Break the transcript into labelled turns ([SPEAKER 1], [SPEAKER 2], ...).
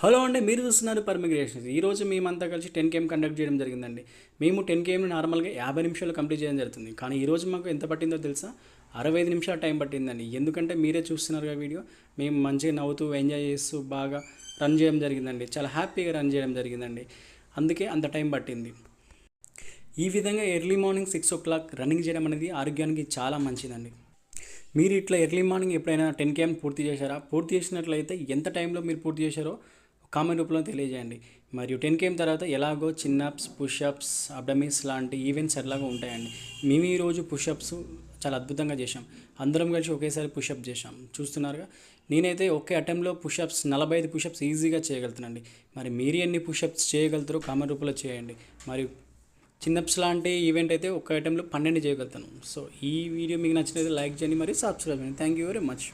[SPEAKER 1] Hello అండి మీరు చూస్తున్నారు పర్మిగ్రేషన్ ఈరోజు మేమంతా కలిసి టెన్ కేఎం కండక్ట్ చేయడం జరిగిందండి. మేము టెన్ కేఎంని నార్మల్గా యాభై నిమిషాలు కంప్లీట్ చేయడం జరుగుతుంది. కానీ ఈరోజు మాకు ఎంత పట్టిందో తెలుసా? అరవై ఐదు నిమిషాలు టైం పట్టిందండి. ఎందుకంటే మీరే చూస్తున్నారుగా వీడియో. మేము మంచిగా నవ్వుతూ ఎంజాయ్ చేస్తూ బాగా రన్ చేయడం జరిగిందండి. చాలా హ్యాపీగా రన్ చేయడం జరిగిందండి. అందుకే అంత టైం పట్టింది. ఈ విధంగా early morning six o'clock running చేయడం అనేది ఆరోగ్యానికి చాలా మంచిదండి. మీరు ఇట్లా ఎర్లీ మార్నింగ్ ఎప్పుడైనా టెన్ కేఎం పూర్తి చేశారా? పూర్తి చేసినట్లయితే ఎంత టైంలో మీరు పూర్తి చేశారో కామెంట్ రూపంలో తెలియజేయండి. మరియు టెన్ కేఎం తర్వాత ఎలాగో చిన్నప్స్ పుషప్స్ అబ్డమిన్స్ లాంటి ఈవెంట్స్ ఎలాగో ఉంటాయండి. మేము ఈరోజు పుషప్స్ చాలా అద్భుతంగా చేశాం. అందరం కలిసి ఒకేసారి పుషప్ చేశాం. చూస్తున్నారుగా? నేనైతే ఒకే అటెంప్ట్లో పుషప్స్ నలభై ఐదు పుషప్స్ ఈజీగా చేయగలుగుతానండి మరి మీరు ఎన్ని పుషప్స్ చేయగలుగుతారో కామెంట్ రూపంలో చేయండి. మరియు చిన్నప్స్ లాంటి ఈవెంట్ అయితే ఒక్క ఐటెంలో పన్నెండు చేయగలుగుతాను. సో ఈ వీడియో మీకు నచ్చినది లైక్ చేయండి మరియు సబ్స్క్రైబ్ చేయండి. Thank you very much.